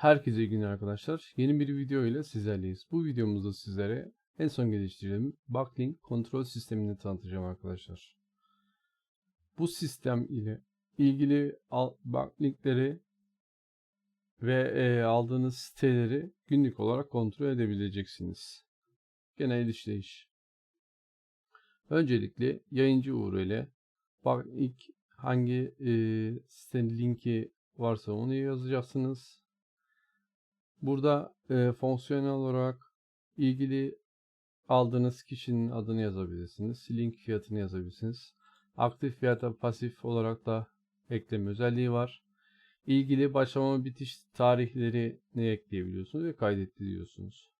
Herkese iyi günler arkadaşlar. Yeni bir video ile sizlerleyiz. Bu videomuzda sizlere en son geliştirdiğim backlink kontrol sistemini tanıtacağım arkadaşlar. Bu sistem ile ilgili backlinkleri ve e, aldığınız siteleri günlük olarak kontrol edebileceksiniz. Genel işleyiş. Öncelikle yayıncı URL, backlink hangi e, sitenin linki varsa onu yazacaksınız. Burada e, fonksiyonel olarak ilgili aldığınız kişinin adını yazabilirsiniz. Link fiyatını yazabilirsiniz. Aktif fiyata pasif olarak da ekleme özelliği var. İlgili başlama bitiş tarihleri ne ekleyebiliyorsunuz ve kaydettiriyorsunuz.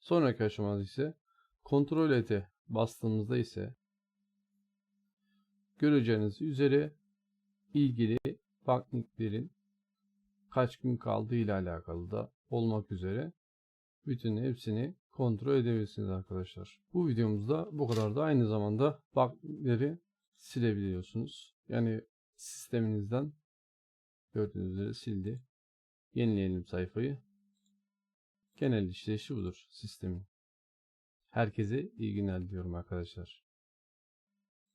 Sonraki aşamada ise kontrol ete bastığımızda ise göreceğiniz üzere ilgili backlinklerin kaç gün kaldığı ile alakalı da olmak üzere bütün hepsini kontrol edebilirsiniz arkadaşlar. Bu videomuzda bu kadar da aynı zamanda bug'leri silebiliyorsunuz. Yani sisteminizden gördüğünüz üzere sildi. Yenileyelim sayfayı. Genel işleyişi budur sistemin. Herkese iyi günler diliyorum arkadaşlar.